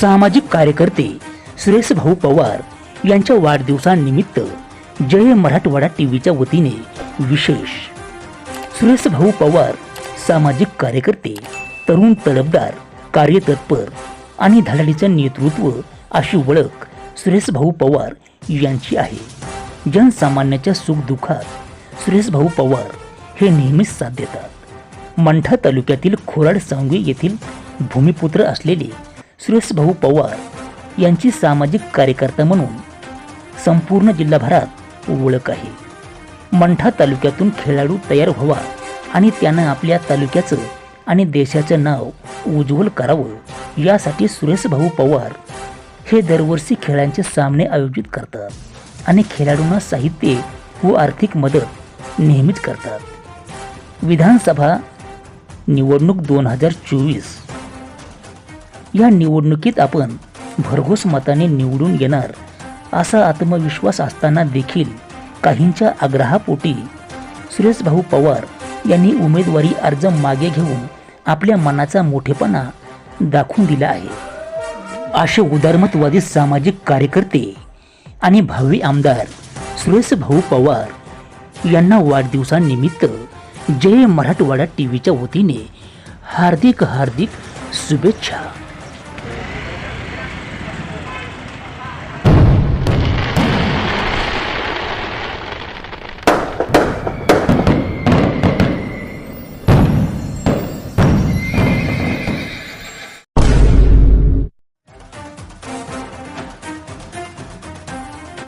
सामाजिक कार्यकर्ते सुरेश भाऊ पवार यांच्या वाढदिवसानिमित्त जय मराठवाडा टीव्हीच्या वतीने विशेष. सुरेश भाऊ पवार सामाजिक कार्यकर्ते तरुण तडफदार कार्यतत्पर आणि धडाडीचं नेतृत्व अशी ओळख सुरेश भाऊ पवार यांची आहे. जनसामान्याच्या सुखदुःखात सुरेश भाऊ पवार हे नेहमीच साथ देतात. मंठा तालुक्यातील खोराड सांगवी येथील भूमिपुत्र असलेले सुरेशभाऊ पवार यांची सामाजिक कार्यकर्ता म्हणून संपूर्ण जिल्हाभरात ओळख आहे. मंठा तालुक्यातून खेळाडू तयार व्हावा आणि त्यानं आपल्या तालुक्याचं आणि देशाचं नाव उज्ज्वल करावं यासाठी सुरेशभाऊ पवार हे दरवर्षी खेळांचे सामने आयोजित करतात आणि खेळाडूंना साहित्य व आर्थिक मदत नेहमीच करतात. विधानसभा निवडणूक दोन हजार चोवीस या निवडणुकीत आपण भरघोस मताने निवडून येणार असा आत्मविश्वास असताना देखील काहींच्या आग्रहापोटी सुरेशभाऊ पवार यांनी उमेदवारी अर्ज मागे घेऊन आपल्या मनाचा मोठेपणा दाखवून दिला आहे. असे उदारमतवादी सामाजिक कार्यकर्ते आणि भावी आमदार सुरेशभाऊ पवार यांना वाढदिवसानिमित्त जय मराठवाडा टी व्हीच्या वतीने हार्दिक हार्दिक शुभेच्छा.